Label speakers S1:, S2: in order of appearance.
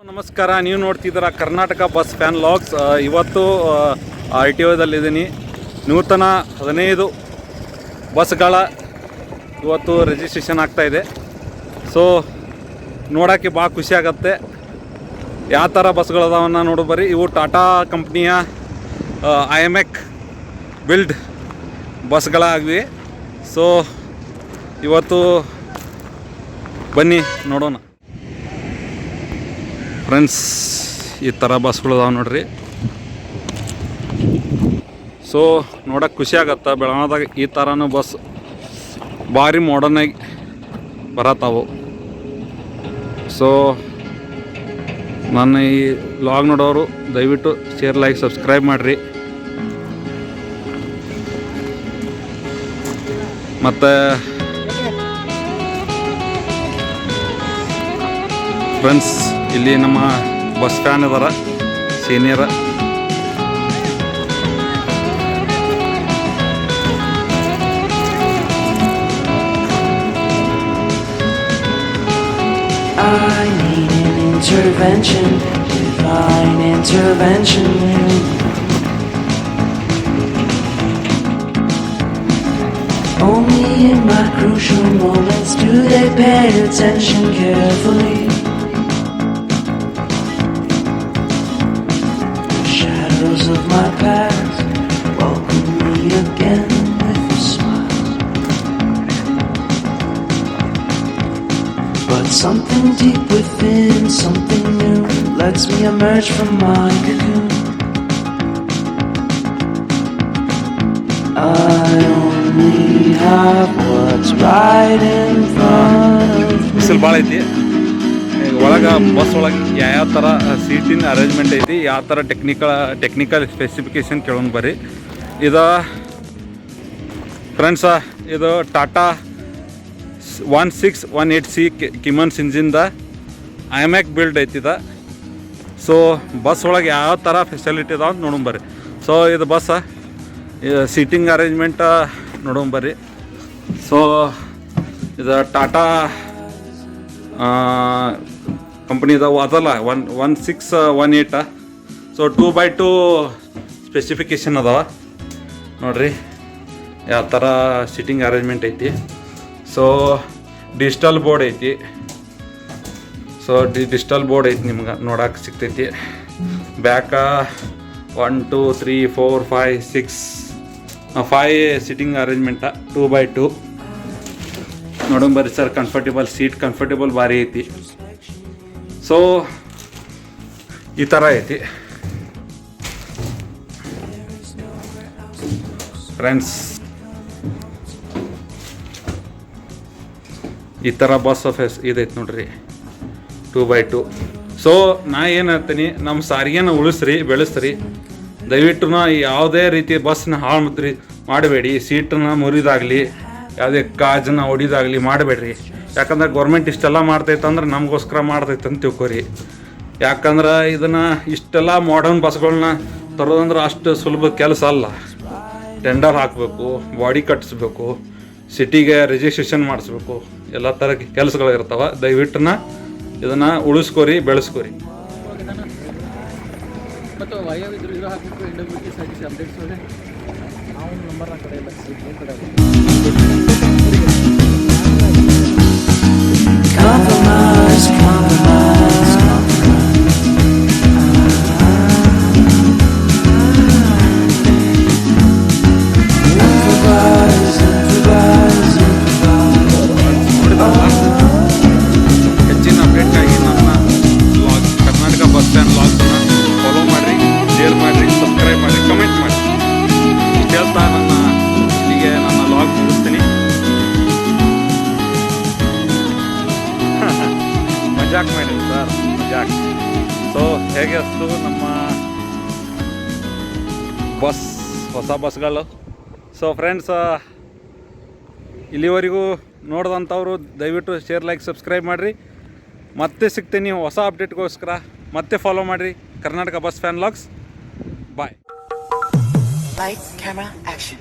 S1: ನಮಸ್ಕಾರ, ನೀವು ನೋಡ್ತಿದ್ದೀರ ಕರ್ನಾಟಕ ಬಸ್ ಫ್ಯಾನ್ ಲಾಗ್ಸ್. ಇವತ್ತು ಆರ್ ಟಿ ಒದಲ್ಲಿದ್ದೀನಿ ನೂತನ ಹದಿನೈದು ಬಸ್ಗಳ ಇವತ್ತು ರಿಜಿಸ್ಟ್ರೇಷನ್ ಆಗ್ತಾಯಿದೆ ಸೊ ನೋಡೋಕ್ಕೆ ಭಾಳ ಖುಷಿ ಆಗತ್ತೆ. ಯಾವ ಥರ ಬಸ್ಗಳದಾವನ್ನ ನೋಡು ಬರ್ರಿ. ಇವು ಟಾಟಾ ಕಂಪ್ನಿಯ ಐ ಎಂ ಎಕ್ ಬಿಲ್ಡ್ ಬಸ್ಗಳಾಗಿವೆ ಸೊ ಇವತ್ತು ಬನ್ನಿ ನೋಡೋಣ. ಫ್ರೆಂಡ್ಸ್ ಈ ಥರ ಬಸ್ಗಳು ಅದಾವೆ ನೋಡ್ರಿ. ಸೊ ನೋಡೋಕೆ ಖುಷಿ ಆಗತ್ತೆ. ಬೆಳಗಾವದಾಗ ಈ ಥರನೂ ಬಸ್ ಭಾರಿ ಮಾಡರ್ನಾಗಿ ಬರತ್ತಾವು. ಸೊ ನನ್ನ ಈ ಲಾಗ್ ನೋಡೋರು ದಯವಿಟ್ಟು ಶೇರ್ ಲೈಕ್ ಸಬ್ಸ್ಕ್ರೈಬ್ ಮಾಡಿರಿ. ಮತ್ತು ಫ್ರೆಂಡ್ಸ್ ಇಲ್ಲಿ ನಮ್ಮ ಬಸ್ ಫ್ಯಾನ್ ಇದಾರ senior
S2: intervention, divine intervention. Only in my crucial moments do they pay attention lets me emerge from my cocoon. I only have what's right in front of.
S1: ಬಿಸಿಲು ಭಾಳ ಐತಿ ಒಳಗೆ bus ಒಳಗೆ ಯಾವ್ಯಾವ ಥರ ಸೀಟಿನ ಅರೇಂಜ್ಮೆಂಟ್ ಐತಿ, ಯಾವ ಥರ ಟೆಕ್ನಿಕಲ್ ಟೆಕ್ನಿಕಲ್ ಸ್ಪೆಸಿಫಿಕೇಶನ್ ಕೇಳೋಣ ಬರ್ರಿ ಇದು ಫ್ರೆಂಡ್ಸ ಇದು Tata one six one eight C Cummins ಇಂಜಿನ್ದ ಐಮ್ಯಾಕ್ ಬಿಲ್ಡ್ ಐತಿದ ಸೊ ಬಸ್ ಒಳಗೆ ಯಾವ ಥರ ಫೆಸಿಲಿಟಿ ಅದಾವ ಅಂತ ನೋಡೋಣ ಬರ್ರಿ. ಸೊ ಇದು ಬಸ್ ಸೀಟಿಂಗ್ ಅರೇಂಜ್ಮೆಂಟ ನೋಡೋಣ ಬರ್ರಿ. ಸೊ ಇದು ಟಾಟಾ ಕಂಪ್ನಿದಾವು ಅದಲ್ಲ one one six one eight so two by two specification ಅದಾವ. ನೋಡ್ರಿ, ಯಾವ ಥರ ಸಿಟ್ಟಿಂಗ್ ಅರೇಂಜ್ಮೆಂಟ್ ಐತಿ. ಸೊ ಡಿಜಿಟಲ್ ಬೋರ್ಡ್ ಐತಿ. ಸೊ ಡಿ ಡಿಜಿಟಲ್ ಬೋರ್ಡ್ ಐತಿ ನಿಮ್ಗೆ ನೋಡಕ್ಕೆ ಸಿಗ್ತೈತಿ. Back one two three four five six five sitting arrangement two by two ನೋಡೋಣ ಬರ್ರಿ ಸರ್ ಕಂಫರ್ಟೇಬಲ್ ಸೀಟ್ ಕಂಫರ್ಟೇಬಲ್ ಭಾರಿ ಐತಿ. ಸೊ ಈ ಥರ ಐತಿ. ಫ್ರೆಂಡ್ಸ್ ಈ ಥರ ಬಸ್ ಫೆಸ್ ಇದೈತೆ ನೋಡ್ರಿ. ಟೂ ಬೈ ಟೂ ಸೊ ನಾ ಏನು ಹೇಳ್ತೀನಿ ನಮ್ಮ ಸಾರಿಗೆನ ಉಳಿಸ್ರಿ, ಬೆಳೆಸ್ರಿ. ದಯವಿಟ್ಟು ಯಾವುದೇ ರೀತಿ ಬಸ್ನ ಹಾಳು ಮುತ್ರಿ ಮಾಡಬೇಡಿ. ಸೀಟನ್ನ ಮುರಿದಾಗಲಿ, ಯಾವುದೇ ಕಾಜನ್ನ ಹೊಡಿದಾಗಲಿ ಮಾಡಬೇಡ್ರಿ. ಯಾಕಂದ್ರೆ ಗೌರ್ಮೆಂಟ್ ಇಷ್ಟೆಲ್ಲ ಮಾಡ್ತೈತೆ ಅಂದ್ರೆ ನಮಗೋಸ್ಕರ ಮಾಡ್ತೈತೆ ಅಂತ ತಿಳ್ಕೊರಿ. ಯಾಕಂದ್ರೆ ಇದನ್ನು ಇಷ್ಟೆಲ್ಲ ಮಾಡರ್ನ್ ಬಸ್ಗಳನ್ನ ತರೋದಂದ್ರೆ ಅಷ್ಟು ಸುಲಭ ಕೆಲಸ ಅಲ್ಲ. ಟೆಂಡರ್ ಹಾಕಬೇಕು, ಬಾಡಿ ಕಟ್ಟಿಸ್ಬೇಕು ಸಿಟಿಗೆ ರಿಜಿಸ್ಟ್ರೇಷನ್ ಮಾಡಿಸ್ಬೇಕು, ಎಲ್ಲ ಥರ ಕೆಲಸಗಳು ಇರ್ತಾವೆ. ಇದನ್ನು ಉಳಿಸ್ಕೋರಿ ಬೆಳೆಸ್ಕೋರಿ.
S3: ಮತ್ತು ವಯೋವಿದ್ರು ಇರೋ ಹಾಕಬೇಕು N W T service updates ಅವ್ರೆ ನಾವು ನಂಬರ್ ಆ ಕಡೆ ಇಲ್ಲ ಕಡೆ
S1: ಸೊ ಹೇಗೆ ಅಷ್ಟು ನಮ್ಮ ಬಸ್ ಹೊಸ ಬಸ್ಗಳು? ಸೊ ಫ್ರೆಂಡ್ಸ್ ಇಲ್ಲಿವರೆಗೂ ನೋಡಿದಂಥವ್ರು ದಯವಿಟ್ಟು ಶೇರ್ ಲೈಕ್ ಸಬ್ಸ್ಕ್ರೈಬ್ ಮಾಡಿರಿ. ಮತ್ತೆ ಸಿಗ್ತೀನಿ ಹೊಸ ಅಪ್ಡೇಟ್ಗೋಸ್ಕರ ಮತ್ತೆ ಫಾಲೋ ಮಾಡಿರಿ. Karnataka bus fan logs bye
S4: camera, action.